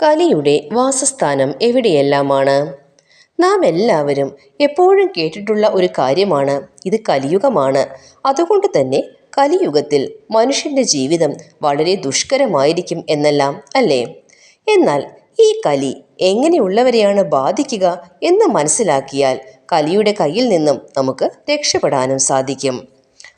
കലിയുടെ വാസസ്ഥാനം എവിടെയെല്ലാമാണ്? നാം എല്ലാവരും എപ്പോഴും കേട്ടിട്ടുള്ള ഒരു കാര്യമാണ്. ഇത് കലിയുഗമാണ്. അതുകൊണ്ട് തന്നെ കലിയുഗത്തിൽ മനുഷ്യന്റെ ജീവിതം വളരെ ദുഷ്കരമായിരിക്കും എന്നെല്ലാം അല്ലേ? എന്നാൽ ഈ കലി എങ്ങനെയുള്ളവരെയാണ് ബാധിക്കുക എന്ന് മനസ്സിലാക്കിയാൽ കലിയുടെ കയ്യിൽ നിന്നും നമുക്ക് രക്ഷപ്പെടാനും സാധിക്കും.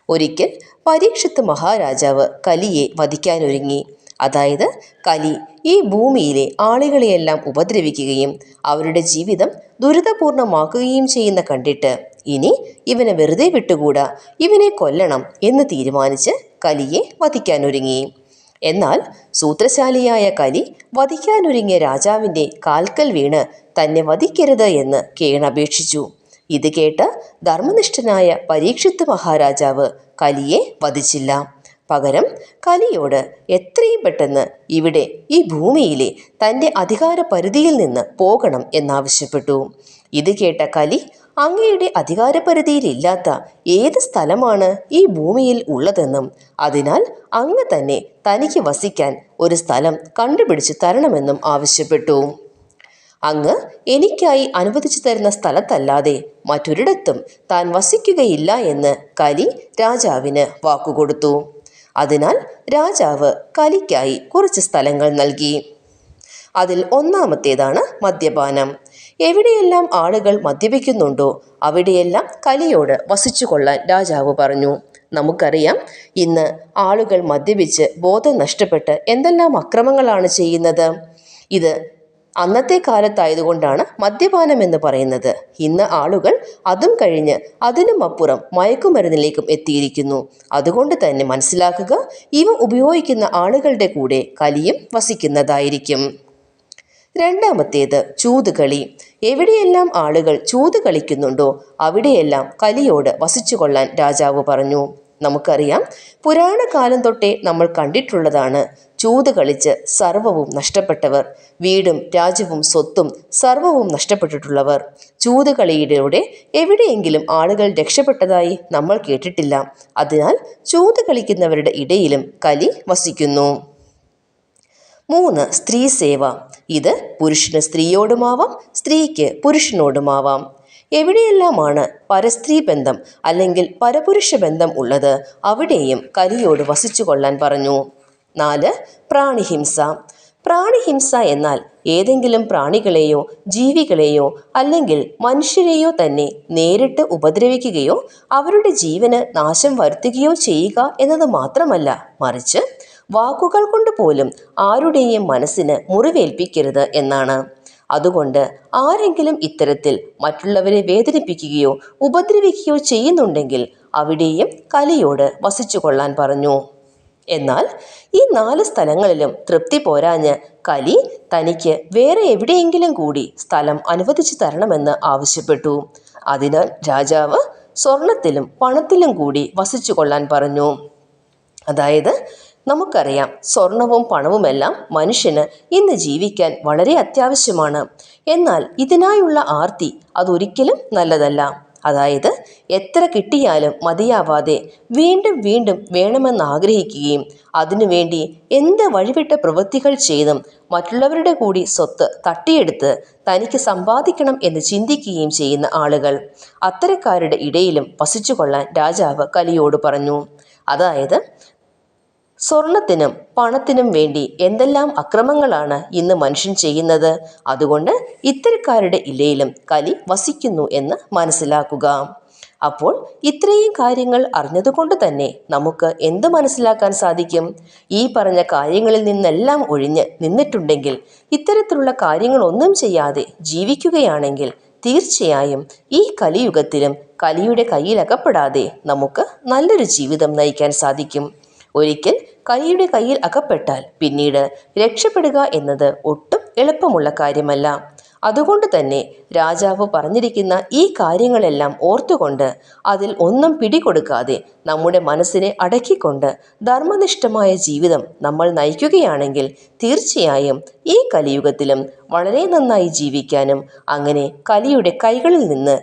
ഒരിക്കൽ പരീക്ഷത്ത് മഹാരാജാവ് കലിയെ വധിക്കാനൊരുങ്ങി. അതായത് കലി ഈ ഭൂമിയിലെ ആളുകളെയെല്ലാം ഉപദ്രവിക്കുകയും അവരുടെ ജീവിതം ദുരിതപൂർണമാക്കുകയും ചെയ്യുന്ന കണ്ടിട്ട് ഇനി ഇവനെ വെറുതെ വിട്ടുകൂടാ ഇവനെ കൊല്ലണം എന്ന് തീരുമാനിച്ച് കലിയെ വധിക്കാനൊരുങ്ങി. എന്നാൽ സൂത്രശാലിയായ കലി വധിക്കാനൊരുങ്ങിയ രാജാവിന്റെ കാൽക്കൽ വീണ് തന്നെ വധിക്കരുത് എന്ന് കേണപേക്ഷിച്ചു. ഇത് കേട്ട് ധർമ്മനിഷ്ഠനായ പരീക്ഷിത്ത് മഹാരാജാവ് കലിയെ വധിച്ചില്ല. പകരം കലിയോട് എത്രയും പെട്ടെന്ന് ഇവിടെ ഈ ഭൂമിയിലെ തന്റെ അധികാര പരിധിയിൽ നിന്ന് പോകണം എന്നാവശ്യപ്പെട്ടു. ഇത് കേട്ട കലി അങ്ങയുടെ അധികാര അധികാരപരിധിയിലില്ലാത്ത ഏത് സ്ഥലമാണ് ഈ ഭൂമിയിൽ ഉള്ളതെന്നും അതിനാൽ അങ്ങ് തന്നെ തനിക്ക് വസിക്കാൻ ഒരു സ്ഥലം കണ്ടുപിടിച്ച് തരണമെന്നും ആവശ്യപ്പെട്ടു. അങ്ങ് എനിക്കായി അനുവദിച്ചു തരുന്ന സ്ഥലത്തല്ലാതെ മറ്റൊരിടത്തും താൻ വസിക്കുകയില്ല എന്ന് കലി രാജാവിന് വാക്കുകൊടുത്തു. അതിനാൽ രാജാവ് കലിക്കായി കുറച്ച് സ്ഥലങ്ങൾ നൽകി. അതിൽ ഒന്നാമത്തേതാണ് മദ്യപാനം. എവിടെയെല്ലാം ആളുകൾ മദ്യപിക്കുന്നുണ്ടോ അവിടെയെല്ലാം കലിയോട് വസിച്ചു കൊള്ളാൻ രാജാവ് പറഞ്ഞു. നമുക്കറിയാം ഇന്ന് ആളുകൾ മദ്യപിച്ച് ബോധം നഷ്ടപ്പെട്ട് എന്തെല്ലാം അക്രമങ്ങളാണ് ചെയ്യുന്നത്. ഇത് അന്നത്തെ കാലത്തായതുകൊണ്ടാണ് മദ്യപാനം എന്ന് പറയുന്നത്. ഇന്ന് ആളുകൾ അതും കഴിഞ്ഞ് അതിനും അപ്പുറം മയക്കുമരുന്നിലേക്കും എത്തിയിരിക്കുന്നു. അതുകൊണ്ട് തന്നെ മനസ്സിലാക്കുക ഇവ ഉപയോഗിക്കുന്ന ആളുകളുടെ കൂടെ കലിയും വസിക്കുന്നതായിരിക്കും. രണ്ടാമത്തേത് ചൂതുകളി എവിടെയെല്ലാം ആളുകൾ ചൂത് കളിക്കുന്നുണ്ടോ അവിടെയെല്ലാം കലിയോട് വസിച്ചുകൊള്ളാൻ രാജാവ് പറഞ്ഞു. നമുക്കറിയാം പുരാണ കാലം തൊട്ടേ നമ്മൾ കണ്ടിട്ടുള്ളതാണ്. ചൂത് കളിച്ച് സർവവും നഷ്ടപ്പെട്ടവർ. വീടും രാജ്യവും സ്വത്തും സർവവും നഷ്ടപ്പെട്ടിട്ടുള്ളവർ. ചൂത് കളിയിലൂടെ എവിടെയെങ്കിലും ആളുകൾ രക്ഷപ്പെട്ടതായി നമ്മൾ കേട്ടിട്ടില്ല. അതിനാൽ ചൂത് കളിക്കുന്നവരുടെ ഇടയിലും കലി വസിക്കുന്നു. മൂന്ന് സ്ത്രീ സേവ. ഇത് പുരുഷന് സ്ത്രീയോടുമാവാം സ്ത്രീക്ക് പുരുഷനോടുമാവാം. എവിടെയെല്ലാമാണ് പരസ്ത്രീ ബന്ധം അല്ലെങ്കിൽ പരപുരുഷ ബന്ധം ഉള്ളത്? അവിടെയും കലിയോട് വസിച്ചു കൊള്ളാൻ പറഞ്ഞു. നാല് പ്രാണിഹിംസ. പ്രാണിഹിംസ എന്നാൽ ഏതെങ്കിലും പ്രാണികളെയോ ജീവികളെയോ അല്ലെങ്കിൽ മനുഷ്യരെയോ തന്നെ നേരിട്ട് ഉപദ്രവിക്കുകയോ അവരുടെ ജീവന് നാശം വരുത്തുകയോ ചെയ്യുക എന്നത് മാത്രമല്ല. മറിച്ച് വാക്കുകൾ കൊണ്ട് പോലും ആരുടെയും മനസ്സിന് മുറിവേൽപ്പിക്കരുത് എന്നാണ്. അതുകൊണ്ട് ആരെങ്കിലും ഇത്തരത്തിൽ മറ്റുള്ളവരെ വേദനിപ്പിക്കുകയോ ഉപദ്രവിക്കുകയോ ചെയ്യുന്നുണ്ടെങ്കിൽ അവിടെയും കലിയോട് വസിച്ചു കൊള്ളാൻ പറഞ്ഞു. എന്നാൽ ഈ നാല് സ്ഥലങ്ങളിലും തൃപ്തി പോരാഞ്ഞ് കലി തനിക്ക് വേറെ എവിടെയെങ്കിലും കൂടി സ്ഥലം അനുവദിച്ചു തരണമെന്ന് ആവശ്യപ്പെട്ടു. അതിനാൽ രാജാവ് സ്വർണത്തിലും പണത്തിലും കൂടി വസിച്ചു കൊള്ളാൻ പറഞ്ഞു. അതായത് നമുക്കറിയാം സ്വർണവും പണവുമെല്ലാം മനുഷ്യന് ഇന്ന് ജീവിക്കാൻ വളരെ അത്യാവശ്യമാണ്. എന്നാൽ ഇതിനായുള്ള ആർത്തി അതൊരിക്കലും നല്ലതല്ല. അതായത് എത്ര കിട്ടിയാലും മതിയാവാതെ വീണ്ടും വീണ്ടും വേണമെന്ന് ആഗ്രഹിക്കുകയും അതിനുവേണ്ടി എന്ത് വഴിവിട്ട പ്രവൃത്തികൾ ചെയ്തും മറ്റുള്ളവരുടെ കൂടി സ്വത്ത് തട്ടിയെടുത്ത് തനിക്ക് സമ്പാദിക്കണം എന്ന് ചിന്തിക്കുകയും ചെയ്യുന്ന ആളുകൾ അത്തരക്കാരുടെ ഇടയിലും വസിച്ചുകൊള്ളാൻ രാജാവ് കലിയോട് പറഞ്ഞു. അതായത് സ്വർണത്തിനും പണത്തിനും വേണ്ടി എന്തെല്ലാം അക്രമങ്ങളാണ് ഇന്ന് മനുഷ്യൻ ചെയ്യുന്നത്? അതുകൊണ്ട് ഇത്തരക്കാരുടെ ഇലയിലും കലി വസിക്കുന്നു എന്ന് മനസ്സിലാക്കുക. അപ്പോൾ ഇത്രയും കാര്യങ്ങൾ അറിഞ്ഞതുകൊണ്ട് തന്നെ നമുക്ക് എന്ത് മനസ്സിലാക്കാൻ സാധിക്കും? ഈ പറഞ്ഞ കാര്യങ്ങളിൽ നിന്നെല്ലാം ഒഴിഞ്ഞ് നിന്നിട്ടുണ്ടെങ്കിൽ ഇത്തരത്തിലുള്ള കാര്യങ്ങളൊന്നും ചെയ്യാതെ ജീവിക്കുകയാണെങ്കിൽ തീർച്ചയായും ഈ കലിയുഗത്തിലും കലിയുടെ കയ്യിലകപ്പെടാതെ നമുക്ക് നല്ലൊരു ജീവിതം നയിക്കാൻ സാധിക്കും. ഒരിക്കൽ കലിയുടെ കയ്യിൽ അകപ്പെട്ടാൽ പിന്നീട് രക്ഷപ്പെടുക എന്നത് ഒട്ടും എളുപ്പമുള്ള കാര്യമല്ല. അതുകൊണ്ട് തന്നെ രാജാവ് പറഞ്ഞിരിക്കുന്ന ഈ കാര്യങ്ങളെല്ലാം ഓർത്തുകൊണ്ട് അതിൽ ഒന്നും പിടികൊടുക്കാതെ നമ്മുടെ മനസ്സിനെ അടക്കിക്കൊണ്ട് ധർമ്മനിഷ്ഠമായ ജീവിതം നമ്മൾ നയിക്കുകയാണെങ്കിൽ തീർച്ചയായും ഈ കലിയുഗത്തിലും വളരെ നന്നായി ജീവിക്കാനും അങ്ങനെ കലിയുടെ കൈകളിൽ നിന്ന്